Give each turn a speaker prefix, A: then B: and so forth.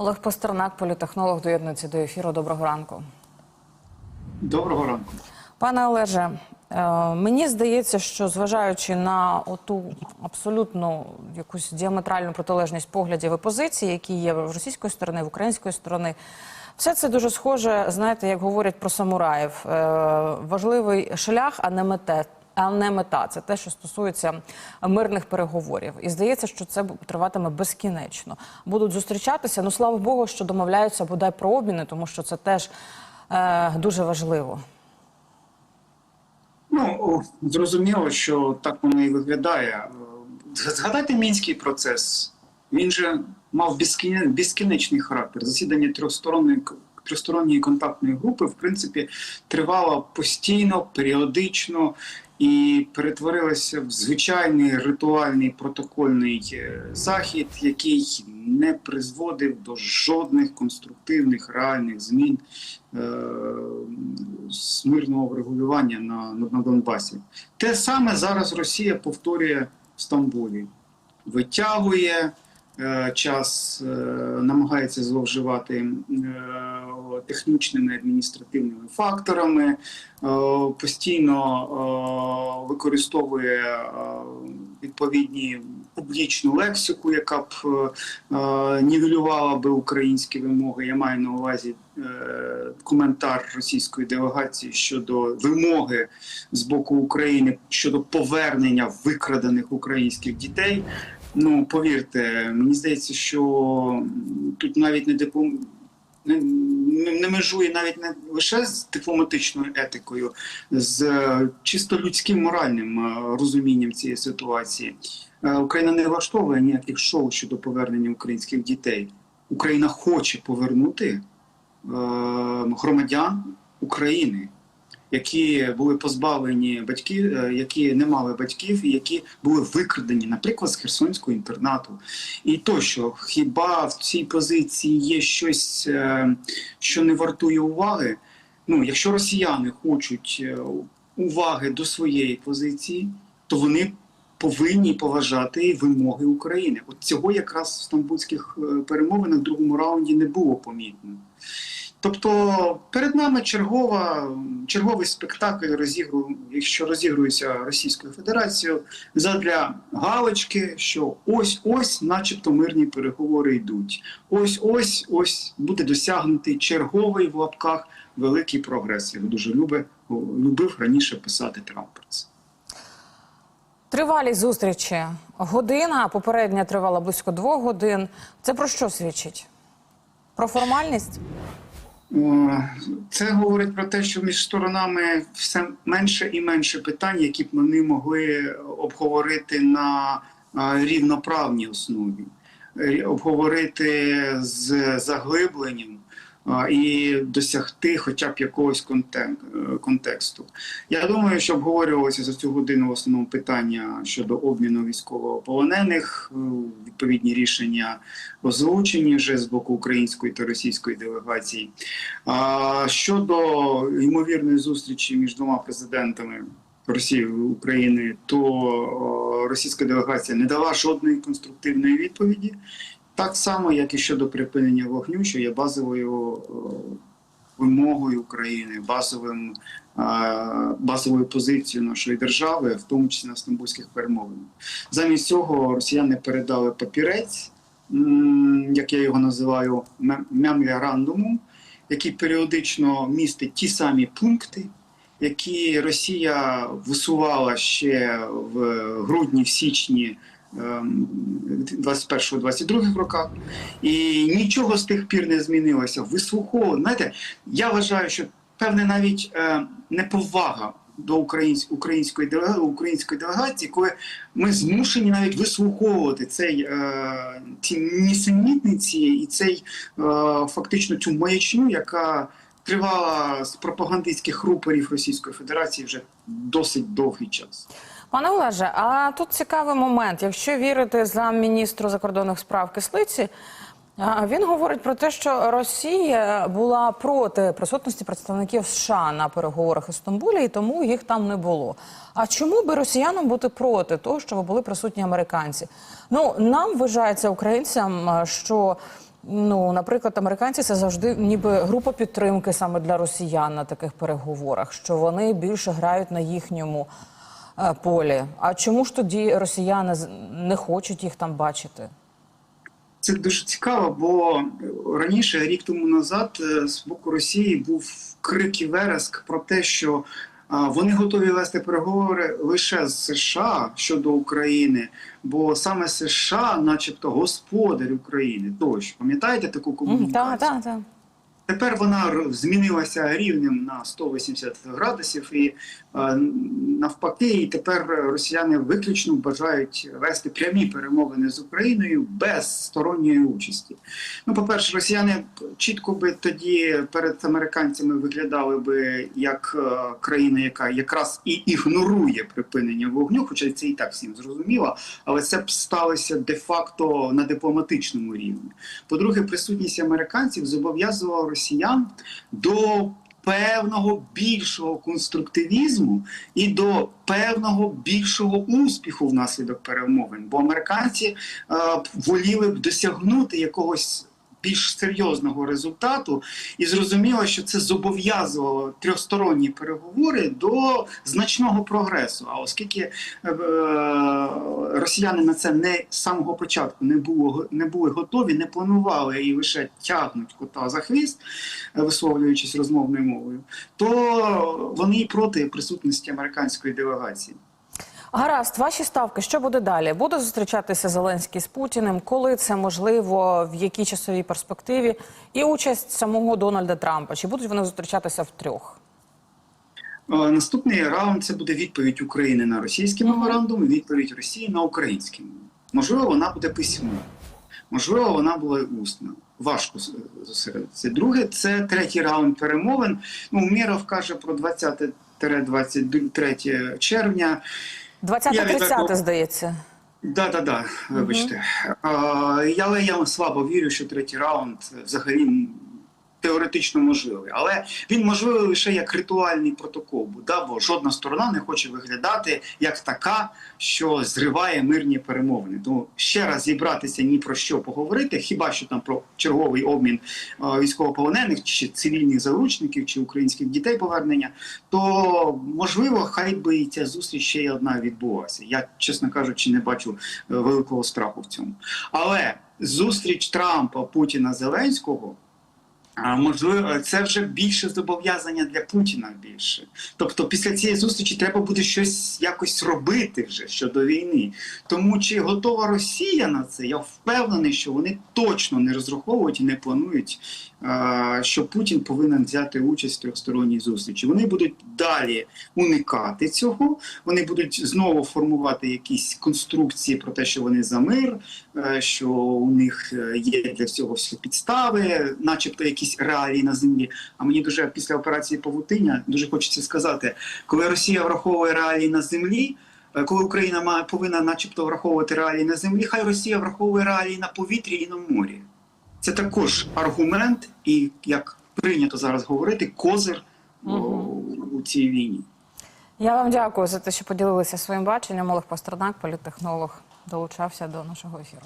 A: Олег Пастернак, політехнолог, доєднується до ефіру. Доброго ранку.
B: Доброго ранку.
A: Пане Олеже, е, мені здається, що зважаючи на оту абсолютно якусь діаметральну протилежність поглядів і позицій, які є в російської сторони, в української сторони, все це дуже схоже, знаєте, як говорять про самураїв. Е, Важливий шлях, а не мете. А не мета, це те, що стосується мирних переговорів, і здається, що це триватиме безкінечно. Будуть зустрічатися. Ну слава Богу, що домовляються бодай про обміни, тому що це теж е, дуже важливо.
B: Ну зрозуміло, що так воно і виглядає. Згадайте мінський процес. Він же мав безкінечний характер. Засідання трьохсторонньої трьохсторонньої контактної групи, в принципі, тривало постійно, періодично і перетворилося в звичайний ритуальний протокольний е, захід, який не призводив до жодних конструктивних реальних змін е, з мирного врегулювання на, на, Донбасі. Те саме зараз Росія повторює в Стамбулі. Витягує час, е, намагається зловживати е, технічними адміністративними факторами, е, постійно е, використовує е, відповідні публічну лексику, яка б е, е, нівелювала би українські вимоги. Я маю на увазі е, коментар російської делегації щодо вимоги з боку України щодо повернення викрадених українських дітей. Ну повірте, мені здається, що тут навіть не диплом. Не, не межує навіть не лише з дипломатичною етикою, з чисто людським моральним е, розумінням цієї ситуації. Е, Україна не влаштовує ніяких шоу щодо повернення українських дітей. Україна хоче повернути е, громадян України, які були позбавлені батьків, е, які не мали батьків, які були викрадені, наприклад, з Херсонського інтернату. І тощо, хіба в цій позиції є щось, е, що не вартує уваги? Ну, якщо росіяни хочуть е, уваги до своєї позиції, то вони повинні поважати вимоги України. От цього якраз в стамбульських перемовинах в другому раунді не було помітно. Тобто перед нами чергова, черговий спектакль, розігру, що розігрується Російською Федерацією задля галочки, що ось ось, начебто, мирні переговори йдуть. Ось ось буде досягнутий черговий в лапках великий прогрес. Його дуже любив, любив раніше писати Трамп.
A: Тривалість зустрічі година, попередня тривала близько двох годин. Це про що свідчить? Про формальність?
B: Е, Це говорить про те, що між сторонами все менше і менше питань, які б вони могли обговорити на е, рівноправній основі, Е, обговорити з заглибленням і досягти хоча б якогось е, контексту. Я думаю, що обговорювалося за цю годину в основному питання щодо обміну військовополонених, е, відповідні рішення озвучені вже з боку української та російської делегації. Щодо ймовірної зустрічі між двома президентами Росії України, то о, російська делегація не дала жодної конструктивної відповіді, так само, як і щодо припинення вогню, що є базовою вимогою України, базовим. Базовою позицією нашої держави, в тому числі на стамбульських перемовинах. Замість цього росіяни передали папірець, як я його називаю, мем- меморандуму, який періодично містить ті самі пункти, які Росія висувала ще в грудні, в січні 21-22 роках, і нічого з тих пір не змінилося. Вислуховували. Знаєте, я вважаю, що певне навіть е, неповага до українсь- української української делегації, коли ми змушені навіть вислуховувати цей е, ці нісенітниці і цей е, фактично цю маячню, яка тривала з пропагандистських рупорів Російської Федерації вже досить довгий час.
A: Пане Олеже, а тут цікавий момент. Якщо вірити замміністру закордонних справ Кислиці, він говорить про те, що Росія була проти присутності представників США на переговорах у Стамбулі, і тому їх там не було. А чому би росіянам бути проти того, щоб були присутні американці? Ну нам вважається українцям, що Ну, наприклад, американці це завжди ніби група підтримки саме для росіян на таких переговорах, що вони більше грають на їхньому полі. А чому ж тоді росіяни не хочуть їх там бачити?
B: Це дуже цікаво, бо раніше, рік тому назад, е, з боку Росії був крик і вереск про те, що вони готові вести переговори лише з США щодо України, бо саме США, начебто, господар України. Тощо пам'ятаєте таку комунікацію?
A: Так, так, так.
B: Тепер вона змінилася рівнем на 180 градусів, і е, навпаки, і тепер росіяни виключно бажають вести прямі перемовини з Україною без сторонньої участі. Ну, по-перше, росіяни чітко би тоді перед американцями виглядали би як е, країна, яка якраз і ігнорує припинення вогню, хоча це і так всім зрозуміло, але це б сталося де-факто на дипломатичному рівні. По-друге, присутність американців зобов'язувала росіян до певного більшого конструктивізму і до певного більшого успіху внаслідок перемовин. Бо американці е, воліли б досягнути якогось. Більш серйозного результату, і зрозуміло, що це зобов'язувало трьохсторонні переговори до значного прогресу. А оскільки е, росіяни на це не з самого початку не було не були готові, не планували і лише тягнуть кота за хвіст, е, висловлюючись розмовною мовою, то вони і проти присутності американської делегації.
A: Гаразд, ваші ставки, що буде далі? Буде зустрічатися Зеленський з Путіним? Коли це можливо, в якій часовій перспективі? І участь самого Дональда Трампа? Чи будуть вони зустрічатися втрьох?
B: Е, Наступний раунд це буде відповідь України на російський меморандум і відповідь Росії на український. Можливо, вона буде письмова, можливо, вона була усна. Важко зосередитися. Друге, це третій раунд перемовин. Ну, Умєров каже про 20-23 червня. Я
A: 20-30, здається.
B: Да, да, да, вибачте. А, але я слабо вірю, що третій раунд взагалі теоретично можливий. Але він можливий лише як ритуальний протокол, да, бо жодна сторона не хоче виглядати як така, що зриває мирні перемовини. Тому ще раз зібратися ні про що поговорити, хіба що там про черговий обмін е, військовополонених, чи цивільних заручників, чи українських дітей повернення, то можливо, хай би і ця зустріч ще й одна відбулася. Я, чесно кажучи, не бачу е, великого страху в цьому. Але зустріч Трампа, Путіна, Зеленського. А можливо, це вже більше зобов'язання для Путіна більше. Тобто, після цієї зустрічі треба буде щось якось робити вже щодо війни. Тому чи готова Росія на це? Я впевнений, що вони точно не розраховують і не планують, що Путін повинен взяти участь в трьохсторонній зустрічі. Вони будуть далі уникати цього. Вони будуть знову формувати якісь конструкції про те, що вони за мир, е, що у них е, є для всього всі підстави, начебто якісь реалії на землі. А мені дуже після операції Павутиння дуже хочеться сказати, коли Росія враховує реалії на землі. е, Коли Україна має повинна, начебто, враховувати реалії на землі, хай Росія враховує реалії на повітрі і на морі. Це також аргумент, і як прийнято зараз говорити, козир о, у цій війні.
A: Я вам дякую за те, що поділилися своїм баченням. Олег Пастернак, політтехнолог, долучався до нашого ефіру.